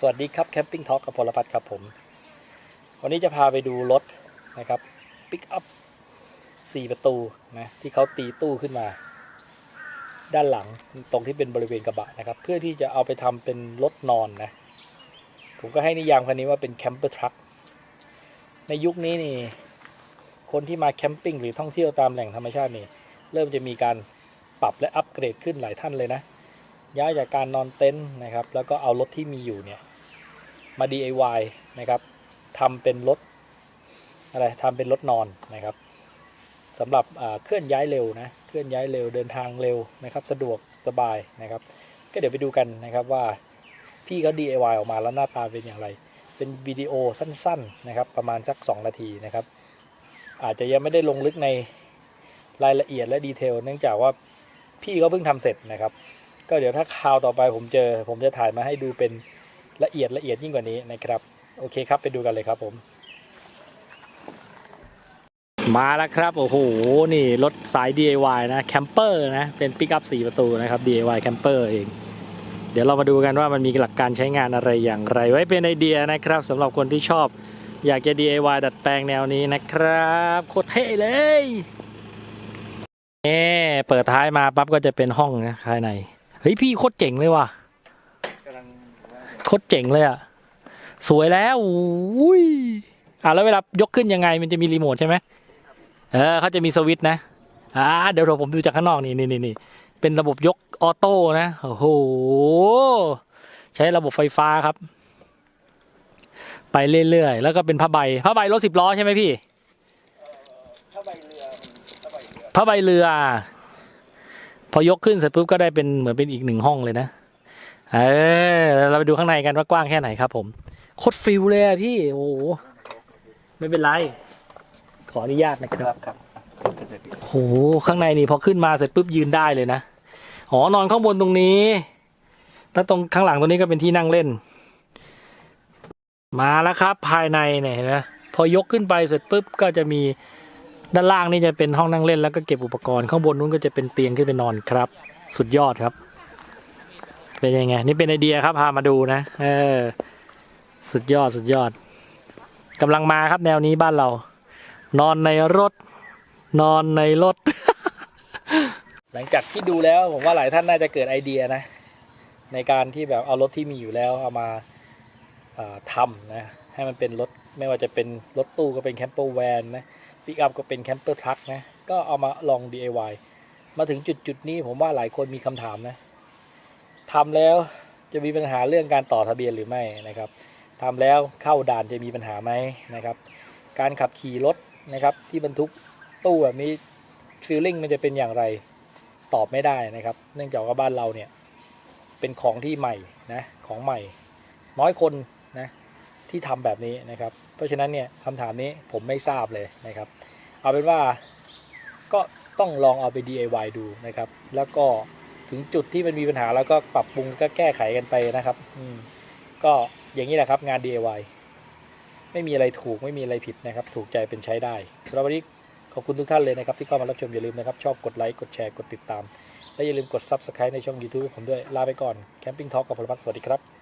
สวัสดีครับแคมปิ้งท็อ l k กับพลพัฒน์ครับผม วันนี้จะพาไปดูรถนะครับปิกอัพสี่ประตูนะที่เขาตีตู้ขึ้นมา ด้านหลังตรงที่เป็นบริเวณกระบะนะครับ เพื่อที่จะเอาไปทำเป็นรถนอนนะ ผมก็ให้นิยามคันนี้ว่าเป็นแคมเปอร์ทรัคในยุคนี้นี่คนที่มาแคมปิ้งหรือท่องเที่ยวตามแหล่งธรรมชาตินี่ เริ่มจะมีการปรับและอัปเกรดขึ้นหลายท่านเลยนะย้ายจากการนอนเต็นท์นะครับ แล้วก็เอารถที่มีอยู่เนี่ย มา DIY นะครับทำเป็นรถอะไรทำเป็นรถนอนนะครับสำหรับอ่าเคลื่อนย้ายเร็วนะเคลื่อนย้ายเร็วเดินทางเร็วนะครับ สะดวกสบายนะครับ ก็เดี๋ยวไปดูกันนะครับว่าพี่เขา DIY ออกมาแล้วหน้าตาเป็นอย่างไร เป็นวิดีโอสั้นๆนะครับ ประมาณสัก 2 นาทีนะครับ อาจจะยังไม่ได้ลงลึกในรายละเอียดและดีเทลเนื่องจากว่าพี่เขาเพิ่งทำเสร็จนะครับ ก็เดี๋ยวถ้าคราวต่อไปผมเจอ ผมจะถ่ายมาให้ดูเป็น ละเอียดละเอียดยิ่งกว่านี้นะครับ โอเคครับไปดูกันเลยครับผม มาแล้วครับ โอ้โห นี่รถสาย DIY นะแคมเปอร์นะ เป็นปิกอัพ4ประตูนะครับ DIY แคมเปอร์เอง เดี๋ยวเรามาดูกันว่ามันมีหลักการใช้งานอะไรอย่างไร ไว้เป็นไอเดียนะครับสำหรับคนที่ชอบอยากจะ DIY ดัดแปลงแนวนี้นะครับโคตรเท่เลยนี่เปิดท้ายมาปั๊บก็จะเป็นห้องนะภายใน เฮ้ยพี่โคตรเจ๋งเลยว่ะ โคตรเจ๋งเลยอะ สวยแล้วอุ้ยอะแล้วเวลายกขึ้นยังไงมันจะมีรีโมทใช่ไหมเออเขาจะมีสวิตช์นะอ่าเดี๋ยวเราผมดูจากข้างนอกนี่นี่นี่เป็นระบบยกออโต้นะโอ้โหใช้ระบบไฟฟ้าครับ ไปเรื่อยๆแล้วก็เป็นผ้าใบผ้าใบรถสิบล้อใช่ไหมพี่ถ้าใบเรือมันถ้าใบเรือผ้าใบเรือพอยกขึ้นเสร็จปุ๊บก็ได้เป็นเหมือนเป็นอีกหนึ่งห้องเลยนะ เออเราไปดูข้างในกันว่ากว้างแค่ไหนครับ ผมโคตรฟิลเลยอะพี่โอ้โหไม่เป็นไร ขออนุญาตนะครับครับโอ้โหข้างในนี่พอขึ้นมาเสร็จปุ๊บยืนได้เลยนะอ๋อนอนข้างบนตรงนี้ แล้วตรงข้างหลังตรงนี้ก็เป็นที่นั่งเล่น มาแล้วครับ ภายในเนี่ยเห็นไหมพอยกขึ้นไปเสร็จปุ๊บก็จะมีด้านล่างนี่จะเป็นห้องนั่งเล่นแล้วก็เก็บอุปกรณ์ข้างบนนู้นก็จะเป็นเตียงขึ้นไปนอนครับ สุดยอดครับ เป็นยังไง นี่เป็นไอเดียครับพามาดูนะ เออ สุดยอดสุดยอดกำลังมาครับแนวนี้บ้านเรา นอนในรถ นอนในรถ หลังจากที่ดูแล้วผมว่าหลายท่านน่าจะเกิดไอเดียนะ ในการที่แบบเอารถที่มีอยู่แล้วเอามาทำนะ ให้มันเป็นรถไม่ว่าจะเป็นรถตู้ก็เป็นแคมเปอร์แวนนะปิกอัพก็เป็นแคมเปอร์ทรัคนะ ก็เอามาลอง DIY มาถึงจุดจุดนี้ผมว่าหลายคนมีคำถามนะ ทำแล้วจะมีปัญหาเรื่องการต่อทะเบียนหรือไม่นะครับทำแล้วเข้าด่านจะมีปัญหาไหมนะครับ การขับขี่รถนะครับ ที่บรรทุกตู้แบบนี้ฟีลลิ่งมันจะเป็นอย่างไรตอบไม่ได้นะครับ เนื่องจากว่าบ้านเราเนี่ยเป็นของที่ใหม่นะของใหม่ น้อยคนนะที่ทำแบบนี้นะครับ เพราะฉะนั้นเนี่ยคำถามนี้ผมไม่ทราบเลยนะครับ เอาเป็นว่าก็ต้องลองเอาไป DIY ดูนะครับ แล้วก็ ถึงจุดที่มันมีปัญหาแล้วก็ปรับปรุงก็แก้ไขกันไปนะครับอืมก็อย่างนี้แหละครับงาน DIY ไม่มีอะไรถูกไม่มีอะไรผิดนะครับ ถูกใจเป็นใช้ได้สำหรับวันนี้ขอบคุณทุกท่านเลยนะครับ ที่เข้ามารับชมอย่าลืมนะครับ ชอบกดไลค์กดแชร์กดติดตาม และอย่าลืมกด Subscribe ในช่อง YouTube ผมด้วยลาไปก่อนแคมปิ้งทอล์กับพลพัฒน์สวัสดีครับ